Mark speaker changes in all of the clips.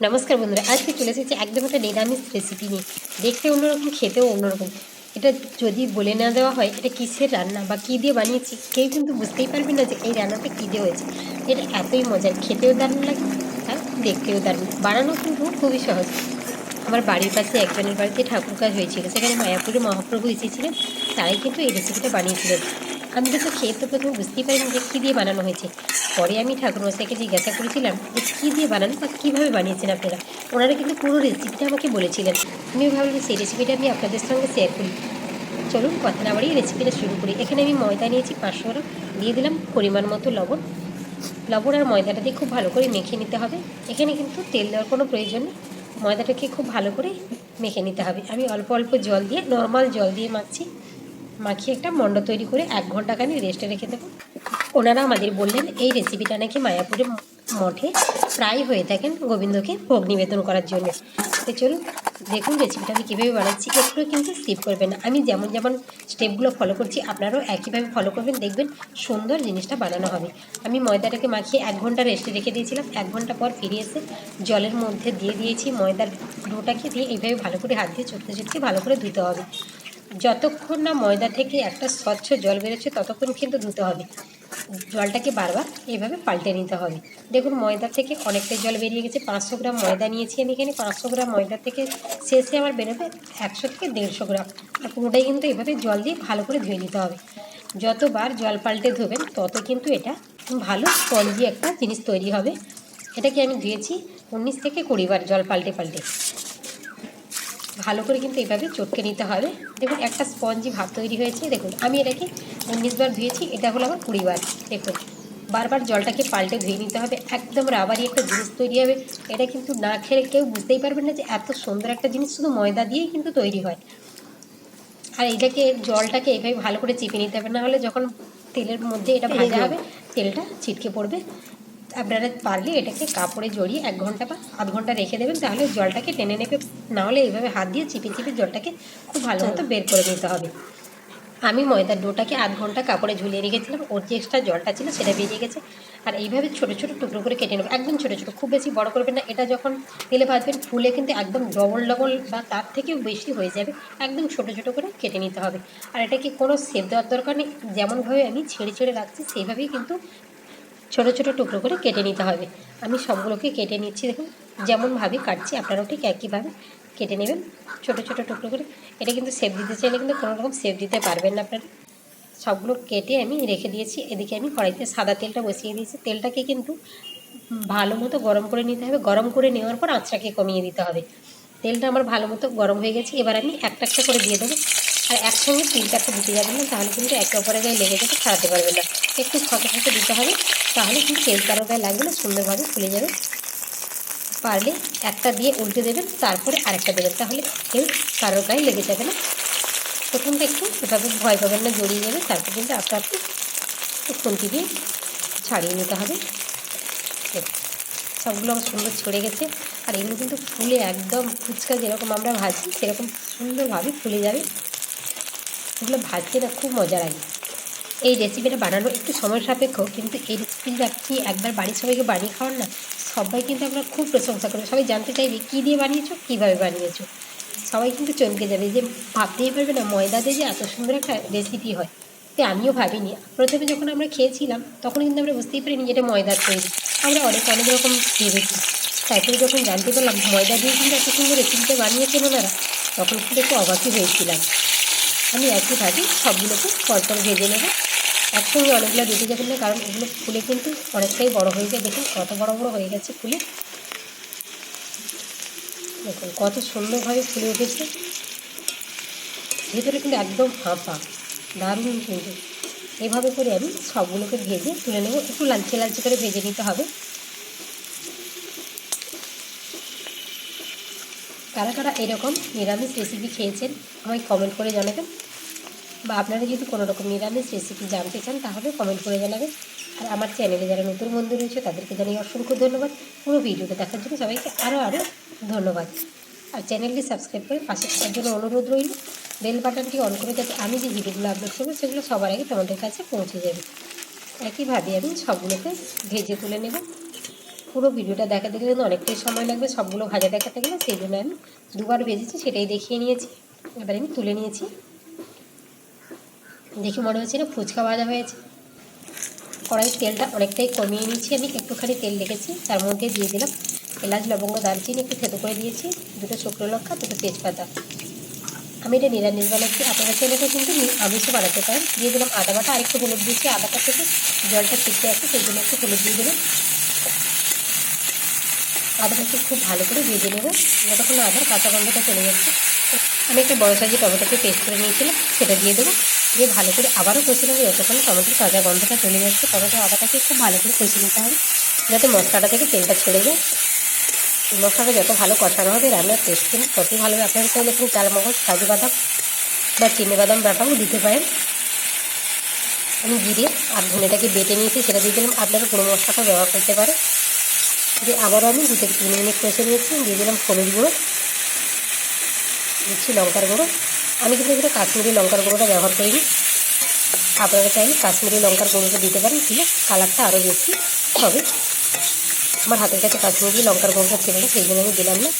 Speaker 1: নমস্কার বন্ধুরা, আজকে চলে এসেছি একদম একটা নিরামিষ রেসিপি নিয়ে। দেখতে অন্যরকম, খেতেও অন্যরকম। এটা যদি বলে না দেওয়া হয়, এটা কিসের রান্না বা কী দিয়ে বানিয়েছি, কেউ কিন্তু বুঝতেই পারবে না যে এই রান্নাটা কী দিয়ে হয়েছে। এটা এতই মজার, খেতেও দারুণ লাগে আর দেখতেও দারুণ। বানানো কিন্তু খুবই সহজ। আমার বাড়ির পাশে একজনের বাড়িতে ঠাকুর কাজ হয়েছিল, সেখানে মায়াপুরে মহাপ্রভু এসেছিলেন, তারাই কিন্তু এই রেসিপিটা বানিয়েছিলেন। আমি কিন্তু খেয়ে তো প্রথমে বুঝতেই পারিনি যে কী দিয়ে বানানো হয়েছে। পরে আমি ঠাকুরমশাইকে জিজ্ঞাসা করেছিলাম যে কী দিয়ে বানানো বা কীভাবে বানিয়েছেন আপনারা? ওনারা কিন্তু পুরো রেসিপিটা আমাকে বলেছিলেন। আমিও ভাবলাম সেই রেসিপিটা আমি আপনাদের সঙ্গে শেয়ার করি। চলুন, কথা না বাড়িয়ে রেসিপিটা শুরু করি। এখানে আমি ময়দা নিয়েছি পাঁচশো গ্রাম। দিয়ে দিলাম পরিমাণ মতো লবণ। লবণ আর ময়দাটা দিয়ে খুব ভালো করে মেখে নিতে হবে। এখানে কিন্তু তেল দেওয়ার কোনো প্রয়োজন নেই। ময়দাটাকে খুব ভালো করে মেখে নিতে হবে। আমি অল্প অল্প জল দিয়ে নর্মাল জল দিয়ে মাখছি। মাখিয়ে একটা মণ্ড তৈরি করে এক ঘণ্টা খানি রেস্টে রেখে দেবো। ওনারা আমাদের বললেন, এই রেসিপিটা নাকি মায়াপুরে মঠে প্রায় হয়ে থাকেন গোবিন্দকে ভোগ নিবেদন করার জন্য। তো চলুন, দেখুন রেসিপিটা আমি কীভাবে বানাচ্ছি একটু কিন্তু স্কিপ করবেন আমি যেমন যেমন স্টেপগুলো ফলো করছি, আপনারাও একইভাবে ফলো করবেন, দেখবেন সুন্দর জিনিসটা বানানো হবে। আমি ময়দাটাকে মাখিয়ে এক ঘণ্টা রেস্টে রেখে দিয়েছিলাম, এক ঘণ্টা পর ফিরে এসে জলের মধ্যে দিয়ে দিয়েছি ময়দার ডোটাকে দিয়ে এইভাবে ভালো করে হাত দিয়ে চটকে চটকে ভালো করে ধুতে হবে। যতক্ষণ না ময়দা থেকে একটা স্বচ্ছ জল বেরোচ্ছে, ততক্ষণ কিন্তু ধুতে হবে। জলটাকে বারবার এইভাবে পাল্টে নিতে হবে। দেখুন, ময়দা থেকে অনেকটা জল বেরিয়ে গেছে। পাঁচশো গ্রাম ময়দা নিয়েছি আমি এখানে। পাঁচশো গ্রাম ময়দা থেকে শেষে আমার বেরোবে একশো থেকে দেড়শো গ্রাম। আর পুরোটাই কিন্তু এভাবে জল দিয়ে ভালো করে ধুয়ে নিতে হবে। যতবার জল পাল্টে ধোবেন, তত কিন্তু এটা ভালো, স্পঞ্জি একটা জিনিস তৈরি হবে। এটাকে আমি ধুয়েছি উনিশ থেকে কুড়ি বার জল পাল্টে পাল্টে। ভালো করে কিন্তু এইভাবে চটকে নিতে হবে। দেখুন একটা স্পঞ্জি ভাব তৈরি হয়েছে। দেখুন আমি এটাকে উনিশ বার ধুয়েছি এটা হলো আমার কুড়ি বার। দেখুন বারবার জলটাকে পাল্টে ধুয়ে নিতে হবে। একদম রাবারি একটা জিনিস তৈরি হবে। এটা কিন্তু না খেলে কেউ বুঝতেই পারবে না যে এত সুন্দর একটা জিনিস শুধু ময়দা দিয়েই কিন্তু তৈরি হয়। আর এটাকে জলটাকে এইভাবে ভালো করে চিপে নিতে হবে। না হলে যখন তেলের মধ্যে এটা ভাজা হবে তেলটা ছিটকে পড়বে। আপনারা পারলে এটাকে কাপড়ে জড়িয়ে এক ঘণ্টা বা আধ ঘণ্টা রেখে দেবেন তাহলে জলটাকে টেনে নেবে না হলে এইভাবে হাত দিয়ে চিপে চিপে জলটাকে খুব ভালো মতো বের করে নিতে হবে। আমি ময়দার ডোটাকে আধ ঘণ্টা কাপড়ে ঝুলিয়ে রেখেছিলাম, ওর যে এক্সট্রা জলটা ছিল সেটা বেরিয়ে গেছে। আর এইভাবে ছোটো ছোটো টুকরো করে কেটে নেব। একদম ছোটো ছোটো, খুব বেশি বড় করবেন না। এটা যখন তেলে ভাজবেন, ফুলে কিন্তু একদম ডবল ডবল বা তার থেকেও বেশি হয়ে যাবে। একদম ছোটো ছোটো করে কেটে নিতে হবে। আর এটাকে কোনো সেভ দেওয়ার দরকার নেই। যেমনভাবে আমি ছেড়ে ছেড়ে রাখছি, সেইভাবেই কিন্তু ছোটো ছোটো টুকরো করে কেটে নিতে হবে। আমি সবগুলোকে কেটে নিচ্ছি, দেখুন। যেমনভাবে কাটছি, আপনারাও ঠিক একইভাবে কেটে নেবেন। ছোটো ছোটো টুকরো করে। এটা কিন্তু সেভ দিতে চাইলে কিন্তু কোনো রকম সেভ দিতে পারবেন না আপনারা। সবগুলো কেটে আমি রেখে দিয়েছি। এদিকে আমি কড়াইতে সাদা তেলটা বসিয়ে দিয়েছি। তেলটাকে কিন্তু ভালো মতো গরম করে নিতে হবে। গরম করে নেওয়ার পর আঁচটাকে কমিয়ে দিতে হবে। তেলটা আমার ভালো মতো গরম হয়ে গেছে। এবার আমি একটা একটা করে দিয়ে দেবো। আর একসঙ্গে চারটে দিতে যাবেন না। তাহলে কিন্তু একে অপরের গায়ে লেগে যেতে ছাড়াতে পারবে না। একটু ফাঁকে ফাঁকে দিতে হবে। তাহলে কিন্তু তেল গায়ে লাগবে না সুন্দরভাবে ফুলে যাবে। পারলে একটা দিয়ে উল্টে দেবেন, তারপরে আরেকটা দেবেন, তাহলে কেউ কারোর গায়ে লেগে যাবে না। প্রথমটা একটু এভাবে ভয় পাবেন না, জড়িয়ে যাবে, তারপর কিন্তু আস্তে আস্তে খুন্তি দিয়ে ছাড়িয়ে নিতে হবে। সবগুলো আমার সুন্দর ছড়ে গেছে, আর এগুলো কিন্তু ফুলে একদম ফুচকা যেরকম আমরা ভাজি, সেরকম সুন্দরভাবে ফুলে যাবে। এগুলো ভাজতে না খুব মজা লাগে। এই রেসিপিটা বানানো একটু সময় সাপেক্ষ, কিন্তু এই রেসিপিটা আপনি একবার বাড়ির সবাইকে বানিয়ে খাওয়ান না? সবাই কিন্তু আপনার খুব প্রশংসা করবে সবাই জানতে চাইবে, কী দিয়ে বানিয়েছো, কীভাবে বানিয়েছো? সবাই কিন্তু চমকে যাবে। যে ভাবতেই পারবে না, ময়দা দিয়ে যে এত সুন্দর একটা রেসিপি হয় তো আমিও ভাবিনি। প্রথমে যখন আমরা খেয়েছিলাম, তখন কিন্তু আমরা বুঝতেই পারিনি যে এটা ময়দার তৈরি। আমরা অনেক অনেক রকম ভেবেছি। তারপরে যখন জানতে পারলাম, ময়দা দিয়ে কিন্তু এত সুন্দর রেসিপিটা বানিয়েছেন ওনারা, তখন কিন্তু একটু অবাকই হয়েছিলাম। আমি একইভাবে সবগুলোকে পরপর ভেজে নেব। একসঙ্গে অনেকগুলো দিতে যাবেন না কারণ এগুলো ফুলে কিন্তু অনেকটাই বড় হয়ে যায়। দেখুন, কত বড় বড় হয়ে গেছে ফুলে। দেখুন, কত সুন্দরভাবে ফুলে উঠেছে। ভেতরে কিন্তু একদম ফাঁপা, দারুণ কিন্তু। এভাবে করে আমি সবগুলোকে ভেজে তুলে নেব। একটু লাঞ্চে লালচে করে ভেজে নিতে হবে। কারা কারা এরকম নিরামিষ রেসিপি খেয়েছেন, আমায় কমেন্ট করে জানাবেন। বা আপনারা যদি কোনো রকম নিরামিষ রেসিপি জানতে চান, তাহলে কমেন্ট করে জানাবেন। আর আমার চ্যানেলে যারা নতুন বন্ধু রয়েছে, তাদেরকে জানিয়ে অসংখ্য ধন্যবাদ। পুরো ভিডিওটা দেখার জন্য সবাইকে আরও আরও ধন্যবাদ। আর চ্যানেলটি সাবস্ক্রাইব করে পাশে থাকার জন্য অনুরোধ রইল। বেল বাটনটি অন করে যাতে আমি যে ভিডিওগুলো আপলোড করব, সেগুলো সবার আগে তোমাদের কাছে পৌঁছে যাবে। একইভাবে আমি সবগুলোকে ভেজে তুলে নেব। পুরো ভিডিওটা দেখাতে গেলে অনেকটাই সময় লাগবে, সবগুলো ভাজা দেখাতে গেলে। সেই জন্য আমি দুবার ভেজেছি, সেটাই দেখিয়ে নিয়েছি। এবার আমি তুলে নিয়েছি। দেখে মনে হচ্ছে না ফুচকা ভাজা হয়েছে। কড়াইয়ের তেলটা অনেকটাই কমিয়ে নিয়েছি আমি, একটুখানি তেল রেখেছি, তার মধ্যে দিয়ে দিলাম এলাচ, লবঙ্গ, দারচিনি একটু থেতো করে দিয়েছি, দুটো শুকনো লঙ্কা, দুটো তেজপাতা। আমি এটা নিরামিষ বানাচ্ছি, আপনারা ছেলেটা কিন্তু নি- আমিষও বানাতে পারেন। দিয়ে দিলাম আদা বাটা আরেকটু হলুদ দিয়েছি, আদাটা থেকে জলটা ছিটকে আসে সেই জন্য একটু হলুদ দিয়ে দিলাম। আদাটাকে খুব ভালো করে ভেজে নেব যতক্ষণ আদার কাঁচা গন্ধটা চলে যাচ্ছে। আমি একটা বড় সাইজের টমেটোকে পেস্ট করে নিয়েছিলাম, সেটা দিয়ে দেবো। দিয়ে ভালো করে আবারও কষে নেব। যতক্ষণ টমেটোর কাঁচা গন্ধটা চলে যাচ্ছে টমেটো আদাটাকে খুব ভালো করে কষে নিতে হবে। যাতে মশলাটা থেকে তেলটা ছেড়ে যায়। মশলাটা যত ভালো কষানো হবে, রান্নার টেস্ট কিন্তু ততই ভালো আপনারা চাইলে এখানে চাল মগজ কাজু বাদাম বা চিনি বাদাম বাটাও দিতে পারেন। আমি জিরে আর ধনেটাকে বেটে নিয়েছি, সেটা দিয়ে দিলাম। আপনারা গুঁড়ো মশলাটাও ব্যবহার করতে পারেন। দিয়ে আবারও আমি দু থেকে তিন মিনিট কষে নিয়েছি। দিয়ে দিলাম হলুদ গুঁড়ো, দিচ্ছি লঙ্কার গুঁড়ো। আমি কিন্তু এখানে কাশ্মীরি লঙ্কার গুঁড়োটা ব্যবহার করিনি। আপনারা চাইলে কাশ্মীরি লঙ্কার গুঁড়োটা দিতে পারেন, দিলে কালারটা আরও বেশি হবে। আমার হাতের কাছে কাশ্মীরি লঙ্কার গুঁড়োটা ছিল না, সেই জন্য আমি দিলাম না।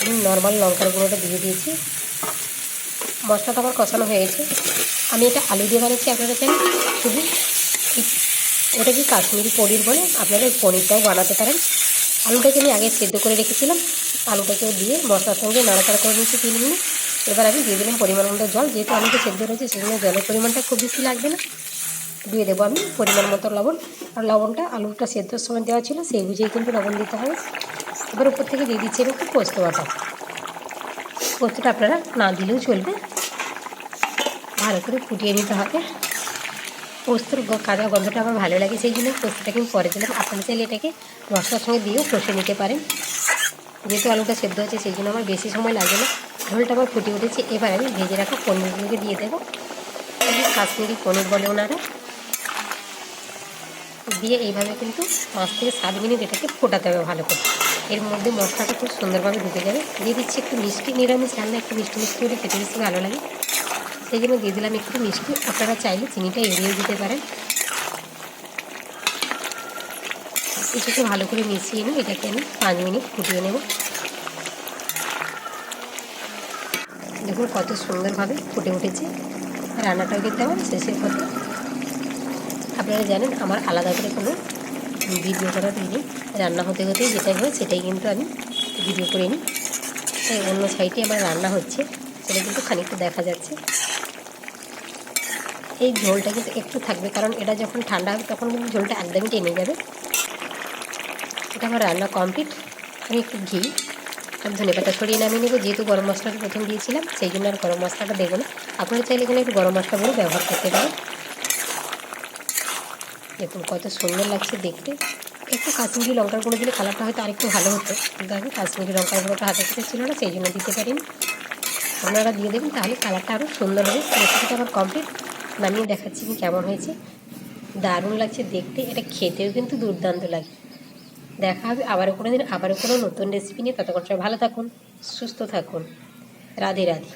Speaker 1: আমি নর্মাল লঙ্কার গুঁড়োটা দিয়ে দিয়েছি। মশলাটা আমার কষানো হয়ে গেছে আমি এটা আলু দিয়ে বানাচ্ছি, আপনারা চাইলে শুধু এটা কি কাশ্মীরি পনির বলে? আপনারা এই পনিরটাও বানাতে পারেন। আলুটাকে আমি আগে সেদ্ধ করে রেখেছিলাম। আলুটাকেও দিয়ে মশলার সঙ্গে নাড়াচাড়া করে নিয়েছি তিন মিনিট। এবার আমি দিয়ে দিলাম পরিমাণ মতো জল, যেহেতু আলুটা সেদ্ধ রয়েছে সেজন্য জলের পরিমাণটা খুব বেশি লাগবে না। দিয়ে দেবো আমি পরিমাণ মতো লবণ। আর লবণটা, আলুটা সেদ্ধর সময় দেওয়া ছিল, সেই বুঝেই কিন্তু লবণ দিতে হবে। এবার উপর থেকে দিয়ে দিচ্ছি একটু পোস্ত বাটা। পোস্তটা আপনারা না দিলেও চলবে। ভালো করে ফুটিয়ে নিতে হবে। পোস্তর কাঁচা গন্ধটা আমার ভালো লাগে, সেই জন্য পোস্তটাকে আমি পরে দিলাম। আপনারা চাইলে এটাকে মশলার সঙ্গে দিয়েও কষে নিতে পারেন। যেহেতু আলুটা সেদ্ধ হচ্ছে সেই জন্য আমার বেশি সময় লাগে না। ঝোলটা আমার ফুটে উঠেছে। এবার আমি ভেজে রাখা পনিরগুলোকে দিয়ে দেবো। কাশ্মীরি পনির বলে ওনারা। দিয়ে এইভাবে কিন্তু পাঁচ থেকে সাত মিনিট এটাকে ফোটাতে হবে ভালো করে। এর মধ্যে মশলাটা খুব সুন্দরভাবে ঢুকে যাবে। দিয়ে দিচ্ছি একটু মিষ্টি, নিরামিষ রান্না, একটু মিষ্টি মিষ্টি হলে খেতে বেশি ভালো লাগে। সেই জন্য দিয়ে দিলাম একটু মিষ্টি। আপনারা চাইলে চিনিটা এড়িয়ে দিতে পারেন। কিছুকে ভালো করে মিশিয়ে নিই এটাকে আমি পাঁচ মিনিট ফুটিয়ে নেব। দেখুন কত সুন্দরভাবে ফুটে উঠেছে। রান্নাটাও কিন্তু আমার শেষের কথা আপনারা জানেন আমার আলাদা করে কোনো ভিডিও করা নেই রান্না হতে হতে যেটাই হয় সেটাই কিন্তু আমি ভিডিও করে নিই। তাই অন্য সাইডে আমার রান্না হচ্ছে, সেটা কিন্তু খানিকটা দেখা যাচ্ছে। এই ঝোলটা কিন্তু একটু থাকবে, কারণ এটা যখন ঠান্ডা হবে তখন কিন্তু ঝোলটা একদমই টেনে যাবে। এটা আমার রান্না কমপ্লিট। আমি একটু ঘি আর ধনে পাতা সরিয়ে নামিয়ে নেব। যেহেতু গরম মশলাটা প্রথম দিয়েছিলাম, সেই জন্য আর গরম মশলাটা দেবো না। আপনারা চাইলে এখানে একটু গরম মশলাগুলো ব্যবহার করতে পারেন। দেখুন, কত সুন্দর লাগছে দেখতে। একটু কাশ্মীরি লঙ্কার গুঁড়ো দিলে কালারটা হয়তো আরেকটু ভালো হতো। কিন্তু আমি কাশ্মীরি লঙ্কার গুঁড়োটা হাতে কাছে ছিল না, সেই জন্য দিতে পারিনি। আপনারা দিয়ে দেবেন, তাহলে কালারটা আরও সুন্দর হবে। রেসিপিটা আমার কমপ্লিট। নামিয়ে দেখাচ্ছি কেমন হয়েছে। দারুণ লাগছে দেখতে। এটা খেতেও কিন্তু দুর্দান্ত লাগে। দেখা হবে আবারও কোনো দিন আবারও কোনো নতুন রেসিপি নিয়ে। ততক্ষণ সবাই ভালো থাকুন, সুস্থ থাকুন। রাধে রাধে।